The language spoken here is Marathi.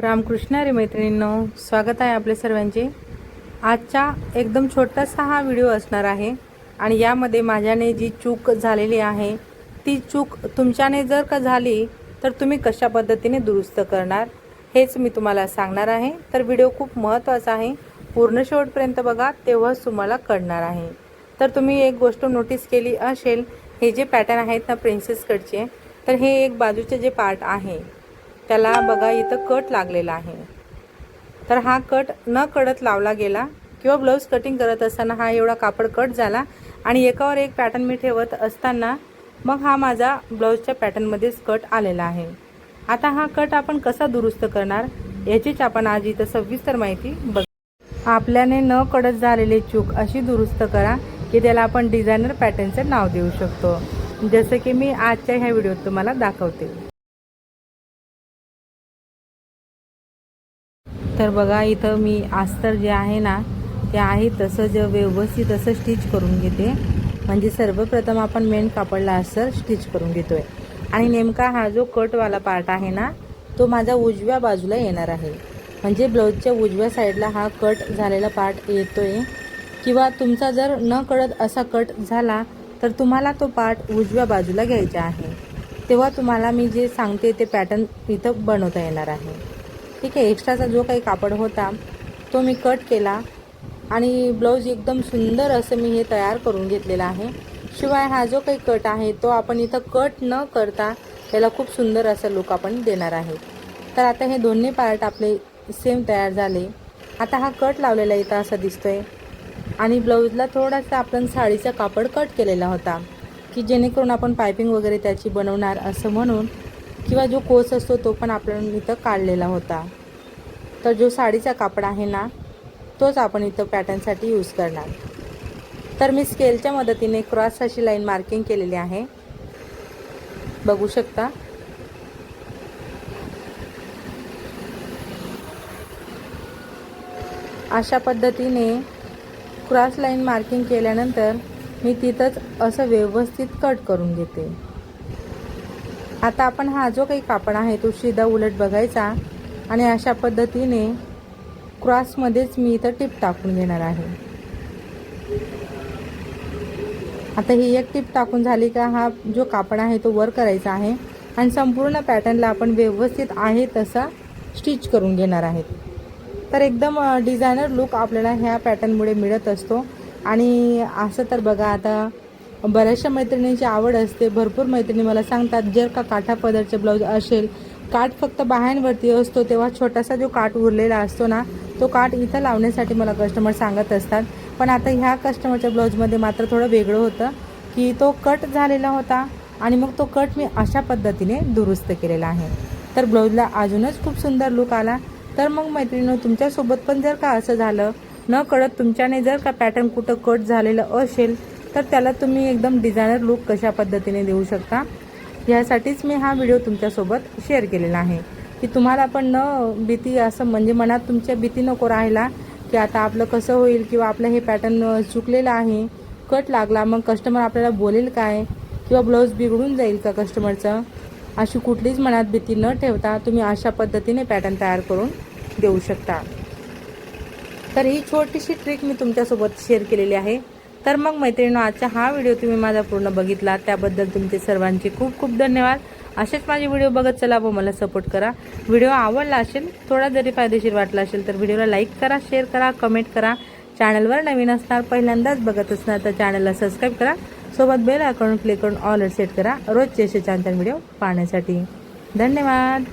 रामकृष्ण रे मैत्रिणींनो स्वागत आहे आपल्या सर्वांचे. आजचा एकदम छोटासा हा व्हिडिओ असणार आहे आणि यामध्ये माझ्याने जी चूक झालेली आहे ती चूक तुमच्याने जर का झाली तर तुम्ही कशा पद्धतीने दुरुस्त करणार हेच मी तुम्हाला सांगणार आहे. तर व्हिडिओ खूप महत्त्वाचा आहे. पूर्ण शेवटपर्यंत बघा तेव्हाच तुम्हाला कळणार आहे. तर तुम्ही एक गोष्ट नोटीस केली असेल हे जे पॅटर्न आहेत ना प्रिन्सेस कटचे तर हे एक बाजूचे जे पार्ट आहे त्याला बघा इथं कट लागलेला आहे. तर हा कट न कडत लावला गेला किंवा ब्लाऊज कटिंग करत असताना हा एवढा कापड कट झाला आणि एकावर एक पॅटर्न मी ठेवत असताना मग हा माझा ब्लाऊजच्या पॅटर्नमध्येच कट आलेला आहे. आता हा कट आपण कसा दुरुस्त करणार याचीच आपण आज इथं सविस्तर माहिती बघ आपल्याने न कडत झालेली चूक अशी दुरुस्त करा की त्याला आपण डिझायनर पॅटर्नचं नाव देऊ शकतो. जसं की मी आजच्या ह्या व्हिडिओत तुम्हाला दाखवते. तर बघा इथं मी अस्तर जे आहे ना ते आहे तसं जे व्यवस्थित असं स्टिच करून घेते. म्हणजे सर्वप्रथम आपण मेन कापडला अस्तर स्टिच करून घेतो आहे आणि नेमका हा जो कटवाला पार्ट आहे ना तो माझा उजव्या बाजूला येणार आहे. म्हणजे ब्लाऊजच्या उजव्या साईडला हा कट झालेला पार्ट येतो आहे किंवा तुमचा जर न कळत असा कट झाला तर तुम्हाला तो पार्ट उजव्या बाजूला घ्यायचा आहे. तेव्हा तुम्हाला मी जे सांगते ते पॅटर्न इथं बनवता येणार आहे. ठीक आहे एक्स्ट्राचा जो काही कापड होता तो मी कट केला. आणि ब्लाऊज एकदम सुंदर असं मी हे तयार करून घेतलेला आहे. शिवाय हा जो काही कट आहे तो आपण इथं कट न करता त्याला खूप सुंदर असं लुक आपण देणार आहे. तर आता हे दोन्ही पार्ट आपले सेम तयार झाले. आता हा कट लावलेला इथं असा दिसतोय. आणि ब्लाऊजला थोडासा आपण साडीचा कापड कट केलेला होता की जेणेकरून आपण पायपिंग वगैरे त्याची बनवणार असं म्हणून किंवा जो कोस असतो तो पण आपण इथं काढलेला होता. तर जो साडीचा कापड आहे ना तोच आपण इथं पॅटर्नसाठी यूज करणार. तर मी स्केलच्या मदतीने क्रॉस अशी लाईन मार्किंग केलेली आहे. बघू शकता. अशा पद्धतीने क्रॉस लाईन मार्किंग केल्यानंतर मी तिथंच असं व्यवस्थित कट करून घेते. आता आपण हा जो काही कापड आहे तो शिदा उलट बघायचा आणि अशा पद्धतीने क्रॉसमध्येच मी इथं टिप टाकून घेणार आहे. आता ही एक टिप टाकून झाली का हा जो कापड आहे तो वर करायचा आहे आणि संपूर्ण पॅटर्नला आपण व्यवस्थित आहे तसा स्टिच करून घेणार आहेत. तर एकदम डिझायनर लुक आपल्याला ह्या पॅटर्नमुळे मिळत असतो. आणि असं तर बघा आता बऱ्याचशा मैत्रिणींची आवड असते. भरपूर मैत्रिणी मला सांगतात जर का काठा पदरचे ब्लाऊज असेल काठ फक्त बाह्यांवरती असतो तेव्हा छोटासा जो काठ उरलेला असतो ना तो काठ इथं लावण्यासाठी मला कस्टमर सांगत असतात. पण आता ह्या कस्टमरच्या ब्लाऊजमध्ये मात्र थोडं वेगळं होतं की तो कट झालेला होता आणि मग तो कट मी अशा पद्धतीने दुरुस्त केलेला आहे. तर ब्लाऊजला अजूनच खूप सुंदर लुक आला. तर मग मैत्रिणीनं तुमच्यासोबत पण जर का असं झालं न कळत तुमच्याने जर का पॅटर्न कुठं कट झालेलं असेल तर त्याला तुम्ही एकदम डिझायनर लुक कशा पद्धतीने देऊ शकता? यासाठीच मी हा व्हिडिओ तुमच्यासोबत शेअर केलेला आहे. की तुम्हाला पण न भीती असं म्हणजे मनात तुमच्या भीती नको राहिला की आता आपलं कसं होईल किंवा आपलं हे पॅटर्न चुकलेलं आहे कट लागला मग कस्टमर आपल्याला बोलेल काय? किंवा ब्लाऊज बिघडून जाईल का कस्टमरचं अशी कुठलीच मनात भीती न ठेवता तुम्ही अशा पद्धतीने पॅटर्न तयार करून देऊ शकता. तर ही छोटीशी ट्रिक मी तुमच्यासोबत शेअर केलेली आहे. तर मग मैत्रिणी आजचा हा व्हिडिओ तुम्ही माझा पूर्ण बघितला. त्याबद्दल तुमचे सर्वांचे खूप खूप धन्यवाद. असेच माझे व्हिडिओ बघत चला व मला सपोर्ट करा. व्हिडिओ आवडला असेल थोडा जरी फायदेशीर वाटला असेल तर व्हिडिओला लाईक करा शेअर करा कमेंट करा. चॅनलवर नवीन असणार पहिल्यांदाच बघत असणार तर चॅनलला सबस्क्राईब करा. सोबत बेल आयकॉन क्लिक करून ऑलर सेट करा. रोजचे असे छान छान व्हिडिओ पाहण्यासाठी. धन्यवाद.